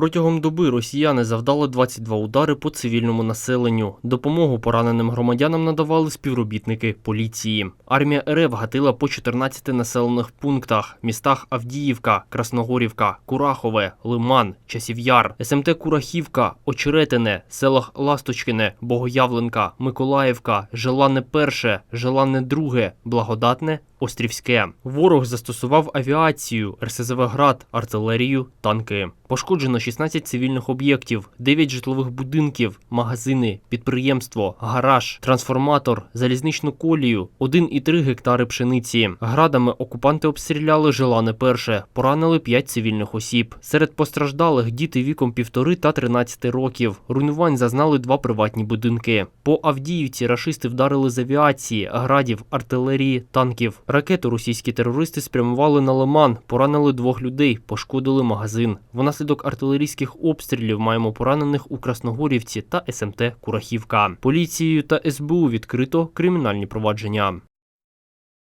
Протягом доби росіяни завдали 22 удари по цивільному населенню. Допомогу пораненим громадянам надавали співробітники поліції. Армія РФ гатила по 14 населених пунктах: містах Авдіївка, Красногорівка, Курахове, Лиман, Часів'яр, СМТ Курахівка, Очеретине, селах Ласточкине, Богоявленка, Миколаївка, Желанне Перше, Желанне Друге, Благодатне, Острівське. Ворог застосував авіацію, РСЗВ «Град», артилерію, танки. Пошкоджено 16 цивільних об'єктів, 9 житлових будинків, магазини, підприємство, гараж, трансформатор, залізничну колію, 1,3 гектари пшениці. Градами окупанти обстріляли Желане перше, поранили 5 цивільних осіб. Серед постраждалих діти віком 1,5 та 13 років. Руйнувань зазнали два приватні будинки. По Авдіївці рашисти вдарили з авіації, градів, артилерії, танків. Ракету російські терористи спрямували на Лиман, поранили двох людей, пошкодили магазин. Внаслідок артилерійських обстрілів маємо поранених у Красногорівці та СМТ Курахівка. Поліцією та СБУ відкрито кримінальні провадження.